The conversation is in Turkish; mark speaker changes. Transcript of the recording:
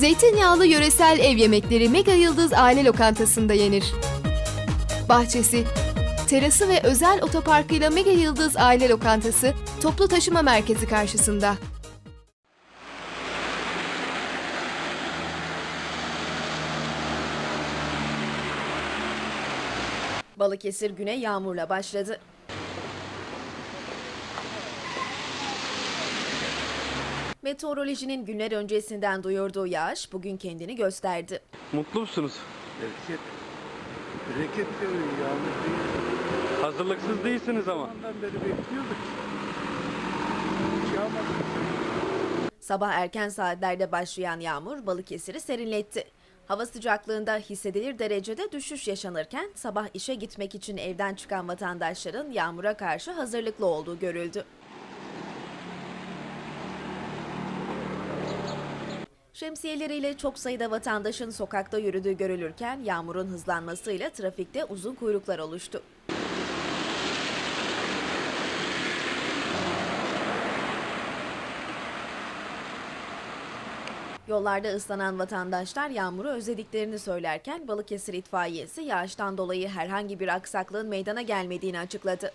Speaker 1: Zeytinyağlı yöresel ev yemekleri Mega Yıldız Aile Lokantası'nda yenir. Bahçesi, terası ve özel otoparkıyla Mega Yıldız Aile Lokantası toplu taşıma merkezi karşısında.
Speaker 2: Balıkesir güne yağmurla başladı. Meteorolojinin günler öncesinden duyurduğu yağış bugün kendini gösterdi.
Speaker 3: Mutlu musunuz?
Speaker 4: Bereket. Bereket diyor yağmur değil.
Speaker 3: Hazırlıksız değilsiniz ama.
Speaker 4: Ondan beri bekliyorduk. Hiç yağmadı.
Speaker 2: Sabah erken saatlerde başlayan yağmur Balıkesir'i serinletti. Hava sıcaklığında hissedilir derecede düşüş yaşanırken sabah işe gitmek için evden çıkan vatandaşların yağmura karşı hazırlıklı olduğu görüldü. Şemsiyeleriyle çok sayıda vatandaşın sokakta yürüdüğü görülürken yağmurun hızlanmasıyla trafikte uzun kuyruklar oluştu. Yollarda ıslanan vatandaşlar yağmuru özlediklerini söylerken Balıkesir itfaiyesi yağıştan dolayı herhangi bir aksaklığın meydana gelmediğini açıkladı.